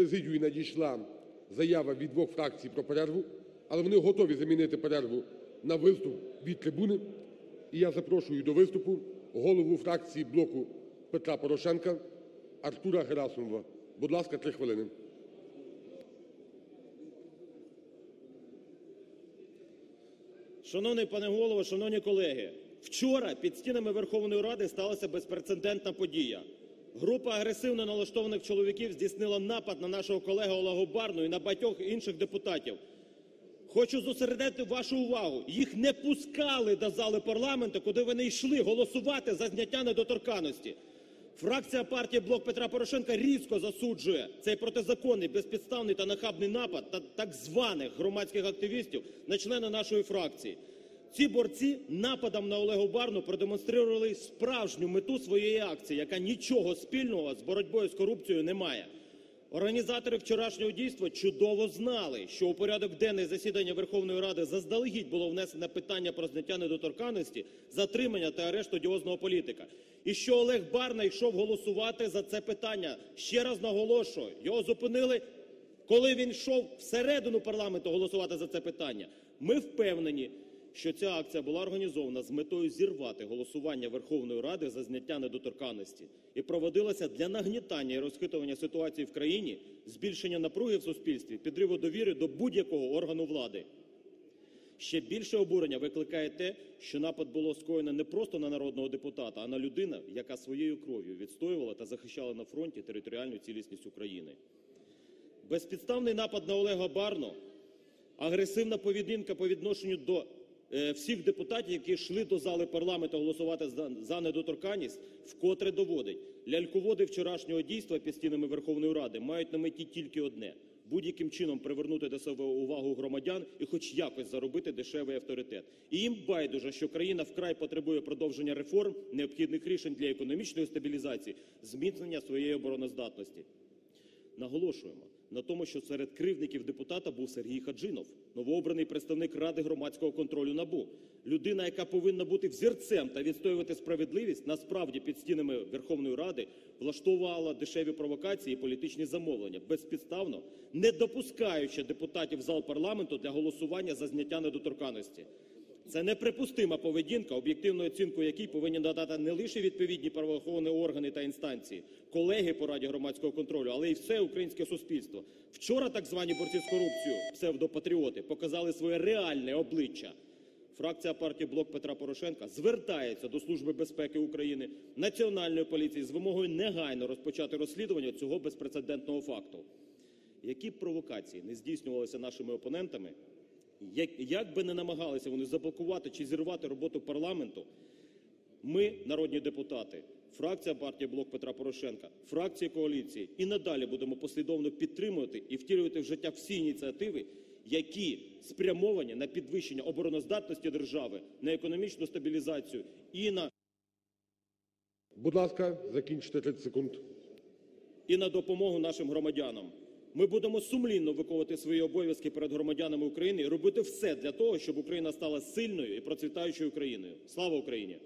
президію надійшла заява від двох фракцій про перерву, але вони готові замінити перерву на виступ від трибуни. І я запрошую до виступу голову фракції "Блоку Петра Порошенка" Артура Герасимова. Будь ласка, 3 хвилини. Шановний пане Голово, шановні колеги, вчора під стінами Верховної Ради сталася безпрецедентна подія. Група агресивно налаштованих чоловіків здійснила напад на нашого колегу Олегу Барну і на багатьох інших депутатів. Хочу зосередити вашу увагу. Їх не пускали до зали парламенту, куди вони йшли голосувати за зняття недоторканності. Фракція партії «Блок Петра Порошенка» різко засуджує цей протизаконний, безпідставний та нахабний напад та так званих громадських активістів на члена нашої фракції. Ці борці нападом на Олегу Барну продемонстрували справжню мету своєї акції, яка нічого спільного з боротьбою з корупцією не має. Організатори вчорашнього дійства чудово знали, що у порядок денний засідання Верховної Ради заздалегідь було внесено питання про зняття недоторканності, затримання та арешт одіозного політика. І що Олег Барна йшов голосувати за це питання. Ще раз наголошую, його зупинили, коли він йшов всередину парламенту голосувати за це питання. Ми впевнені, що ця акція була організована з метою зірвати голосування Верховної Ради за зняття недоторканності і проводилася для нагнітання і розхитування ситуації в країні, збільшення напруги в суспільстві, підриву довіри до будь-якого органу влади. Ще більше обурення викликає те, що напад було скоєно не просто на народного депутата, а на людину, яка своєю кров'ю відстоювала та захищала на фронті територіальну цілісність України. Безпідставний напад на Олега Барну, агресивна поведінка по відношенню до всіх депутатів, які йшли до зали парламенту голосувати за, за недоторканність, вкотре доводить. Ляльководи вчорашнього дійства під стінами Верховної Ради мають на меті тільки одне – будь-яким чином привернути до себе увагу громадян і хоч якось заробити дешевий авторитет. І їм байдуже, що країна вкрай потребує продовження реформ, необхідних рішень для економічної стабілізації, зміцнення своєї обороноздатності. Наголошуємо на тому, що серед кривдників депутата був Сергій Хаджинов, новообраний представник Ради громадського контролю НАБУ. Людина, яка повинна бути взірцем та відстоювати справедливість, насправді під стінами Верховної Ради влаштовувала дешеві провокації і політичні замовлення, безпідставно не допускаючи депутатів в зал парламенту для голосування за зняття недоторканності. Це неприпустима поведінка, об'єктивну оцінку якій повинні надати не лише відповідні правоохоронні органи та інстанції, колеги по Раді громадського контролю, але й все українське суспільство. Вчора так звані борці з корупцією, псевдопатріоти, показали своє реальне обличчя. Фракція партії «Блок Петра Порошенка» звертається до Служби безпеки України, Національної поліції з вимогою негайно розпочати розслідування цього безпрецедентного факту. Які б провокації не здійснювалися нашими опонентами, як, як би не намагалися вони заблокувати чи зірвати роботу парламенту, ми, народні депутати, фракція партії «Блок Петра Порошенка», фракції коаліції і надалі будемо послідовно підтримувати і втілювати в життя всі ініціативи, які спрямовані на підвищення обороноздатності держави, на економічну стабілізацію і на Будь ласка, закінчите 30 секунд. і на допомогу нашим громадянам. Ми будемо сумлінно виконувати свої обов'язки перед громадянами України і робити все для того, щоб Україна стала сильною і процвітаючою країною. Слава Україні!